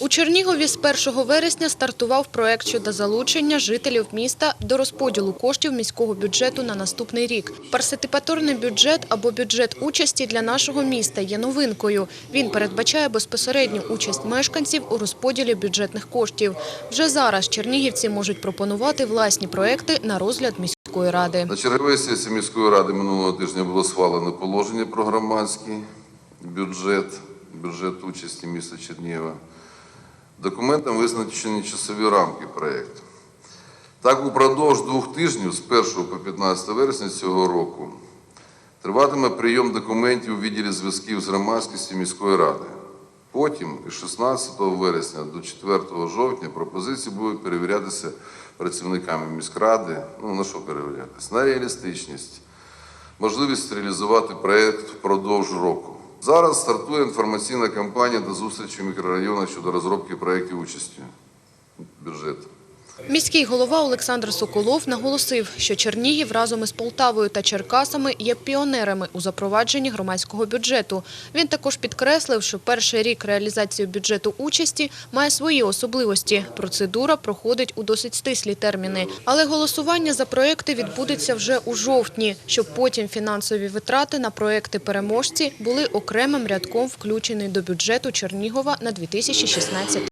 У Чернігові з 1 вересня стартував проект щодо залучення жителів міста до розподілу коштів міського бюджету на наступний рік. Парситипаторний бюджет або бюджет участі для нашого міста є новинкою. Він передбачає безпосередню участь мешканців у розподілі бюджетних коштів. Вже зараз чернігівці можуть пропонувати власні проекти на розгляд міської ради. На черговій сесії міської ради минулого тижня було схвалено положення про громадський бюджет, бюджет участі міста Чернігова. Документом визначені часові рамки проєкту. Так, упродовж двох тижнів з 1 по 15 вересня цього року триватиме прийом документів у відділі зв'язків з громадськістю міської ради. Потім, із 16 вересня до 4 жовтня, пропозиції будуть перевірятися працівниками міськради. Ну, на що перевірятися? На реалістичність, можливість реалізувати проєкт впродовж року. Зараз стартує інформаційна кампанія до зустрічі в мікрорайонах щодо розробки проєктів участі бюджету. Міський голова Олександр Соколов наголосив, що Чернігів разом із Полтавою та Черкасами є піонерами у запровадженні громадського бюджету. Він також підкреслив, що перший рік реалізації бюджету участі має свої особливості. Процедура проходить у досить стислі терміни. Але голосування за проекти відбудеться вже у жовтні, щоб потім фінансові витрати на проекти переможці були окремим рядком включені до бюджету Чернігова на 2016